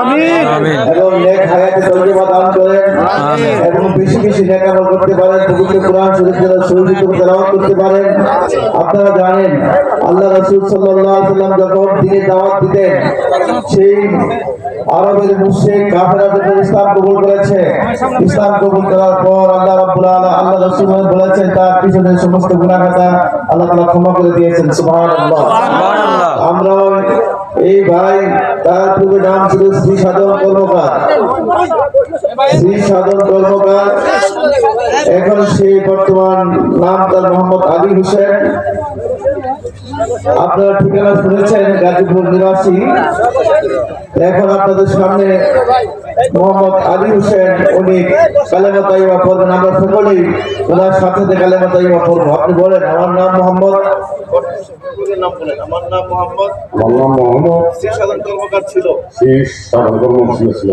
আমিন। এবং নেক হায়াতে তর্জমা দান করেন এবং বেশি বেশি নেক আমল করতে পারেন পবিত্র কোরআন শরীফ যারা শরীফ তেলাওয়াত করতে পারেন। আপনারা জানেন আল্লাহ রাসূল সাল্লাল্লাহু আলাইহি সাল্লাম যখন দিনে দাওয়াত দিতেন সেই আরবের যখন ইসলাম কবুল করেছে। ইসলাম কবুল করার পর আল্লাহ রাব্বুল আলামিন আল্লাহ রাসূল বলেছেন তার পিছনে সমস্ত গুনাহ আল্লাহ তাআলা ক্ষমা করে দিয়েছেন। সুবহানাল্লাহ। আমরাও এই ভাই, তার পূর্বে নাম ছিল শ্রী সাধন কর্মকার। শ্রী সাধন কর্মকার। এখন সেই বর্তমান নাম তার মোহাম্মদ আলী হোসেন। আপনারা ঠিকানা শুনেছেন, গাজীপুর নিবাসী। এখন আপনাদের সামনে মোহাম্মদ আলী হোসেন, উনি কালেমা তাইবা পড়বেন আমরা সকলেই ওনার সাথে কালেমা তাইবা পড়ব আপনি বলেন, আমার নাম মোহাম্মদ আমার নাম মোহাম্মদ। শ্রী কর্মকার ছিল। ছিল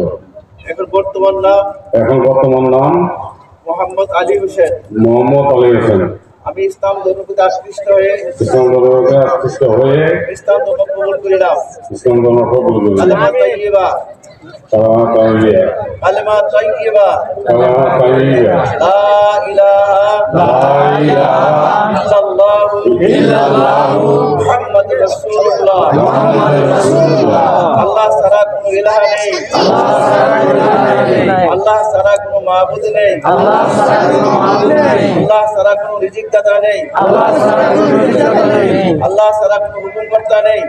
এখন বর্তমান নাম? এখন বর্তমান নাম? মোহাম্মদ আলী হোসেন। মোহাম্মদ আলী হোসেন। আমি ইসলাম ধর্মকে আকৃষ্ট হয়ে ইসলাম ধর্মকে আকৃষ্ট হয়ে ইসলাম ধর্ম কবুল করিলাম ইসলাম ধর্ম কবুল কালেমা তাইয়্যিবা কালামা তাইয়্যিবা কালেমা তাইয়্যিবা কালামা তাইয়্যিবা লা ইলাহা লা ইলাহা ইল্লাল্লাহু ইল্লাল্লাহু মুহাম্মাদুর রাসূলুল্লাহ মুহাম্মাদুর রাসূলুল্লাহ আল্লাহ ছাড়া কোনো ইলাহা নেই আল্লাহ ছাড়া কোনো মাবুদ নেই। আল্লাহ ছাড়া কোনো মাবুদ নেই। আল্লাহ ছাড়া কোনো রিজিক দাতা নেই। আল্লাহ ছাড়া কোনো কোনো হুকুমকর্তা নেই।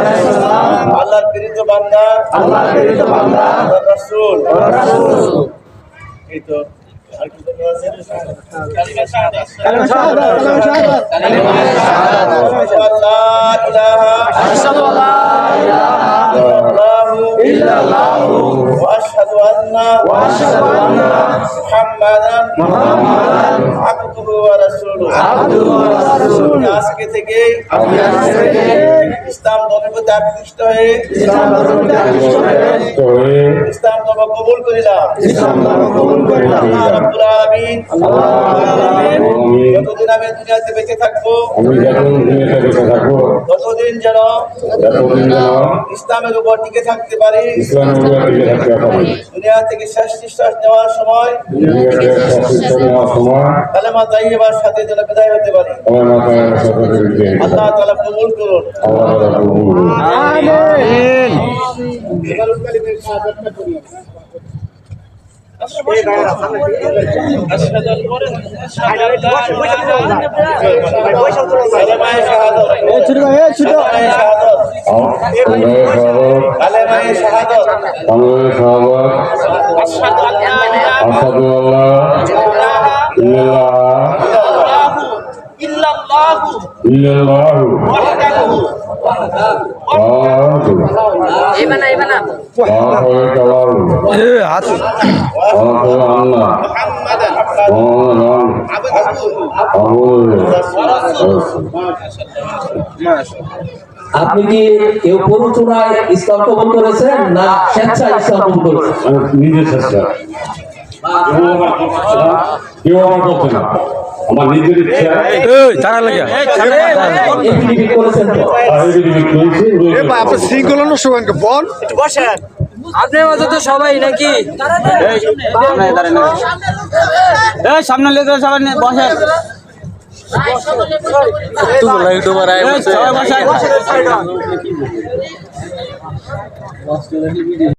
আলাইহি সাল্লাম। আল্লাহর প্রেরিত বান্দা। আল্লাহর প্রেরিত বান্দা। রাসূল রাসূল। এই তো كلمة شهادة كلمة شهادة كلمة شهادة كلمة شهادة أشهد أن لا إله إلا الله وأشهد মুহাম্মাদান মুহাম্মাদান আবদুহু ওয়া রাসূলুহু আবদুহু ওয়া রাসূলুহু আমি আজকে থেকে থেকে ইসলাম ধর্মের হয়ে ইসলাম হয়ে হয়ে ইসলাম ধর্ম কবুল করিলাম ইসলাম ধর্ম কবুল করিলাম আল্লাহ রাব্বুল আলামিন যতদিন আমি দুনিয়াতে বেঁচে থাকব আমি যখন দুনিয়াতে বেঁচে থাকব ততদিন যেন ইসলামের উপর টিকে থাকতে পারি ইসলামের উপরে টিকে থাকতে পারি দুনিয়া থেকে শেষ নিঃশ্বাস নেওয়ার সময় কালেমা তাইয়্যিবার সাথে যেন বিদায় হতে পারি। আল্লাহ তাআলা কবুল করুন। আল্লাহ তাআলা কবুল করুন। কালেমায়ে শাহাদাত কালেমায়ে আল্লাহ সাহাবাত আসাদু আল্লাহ ইল্লাল্লাহ আপনি কি কেউ প্ররোচনায় ইসলাম কবুল করেছেন না স্বেচ্ছায় ইসলাম কবুল করেছেন নিজের চেষ্টা কেউ আমার করছে না। আমার নিজের ইচ্ছা। এফিডেভিট করেছেন আপনি শৃঙ্খলা নষ্ট করেন বল। আপনি মতো তো সবাই নাকি? সামনে লেগে সবাই নিয়ে বসেন আয় বসেন